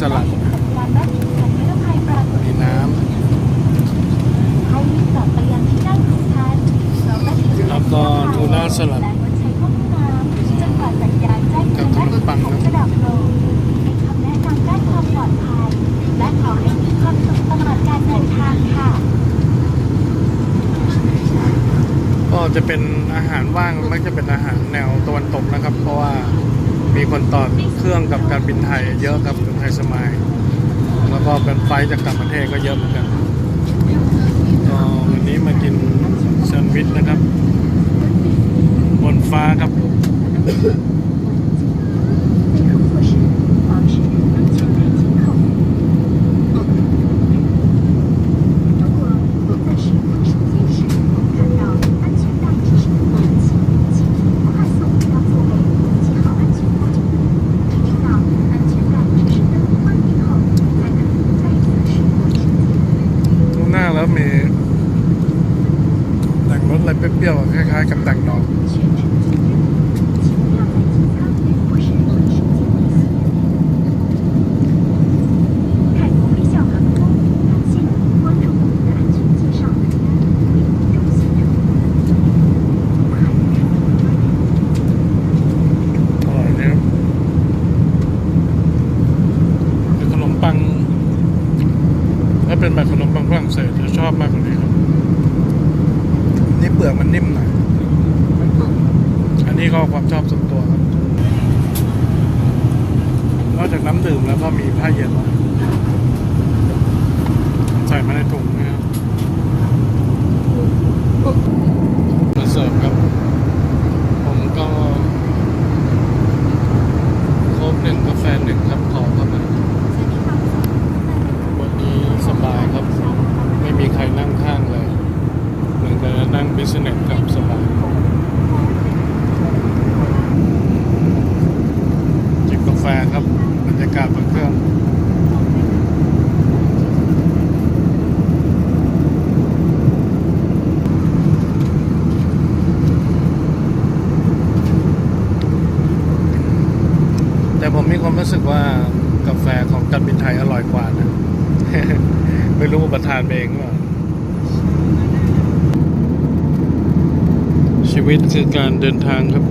สลัดการบ้าสัญญาภัยปรากฏมีน้ให้รีบกลับไปยังที่นั่งของท่านเราก็ถึงำแล้วก็ทูน่าสลัดและงดใช้ห้องน้ำจนกว่าสัญญาณแจ้งเตือนและผลจะดับลงนคำแล้วามปลอดภัยและขอให้มีความสุขตลอดการเดินทางค่ะก็จะเป็นอาหารว่างมักจะเป็นอาหารแนวตะวันตกนะครับ เพราะว่า มีคนต่อเครื่องกับการบินไทยเยอะครับถึงไทยสมายแล้วก็เป็นไฟจากต่างประเทศก็เยอะเหมือนกันก็วันนี้มากินแซนด์วิชนะครับ บนฟ้าครับ แล้วมีแต่งรถอะไรเปรี้ยวๆคล้ายๆกับแต่งดอกปัง เป็นแบบขนมปังฝรั่งเศสจะชอบมากกว่านี้ครับ นี่เปลือกมันนิ่มหน่อย อันนี้ก็ความชอบส่วนตัวครับ นอกจากน้ำดื่มแล้วก็มีผ้าเย็นใส่มาในถุงนะครับมาเสิร์ฟครับ ผมก็ โค้กหนึ่งกาแฟหนึ่งครับขอเข้ามาวันนี้สบายครับ ไม่มีใครนั่งข้างเลย เหมือนกับนั่งบิ สเนสครับสบายจิบกาแฟครับบรรยากาศบนเครื่องแต่ผมมีความรู้สึกว่ากาแฟของการบินไทยอร่อยกว่านะ ไม่รู้ว่าประทานเองหรือเปล่า ชีวิตคือการเดินทางครับ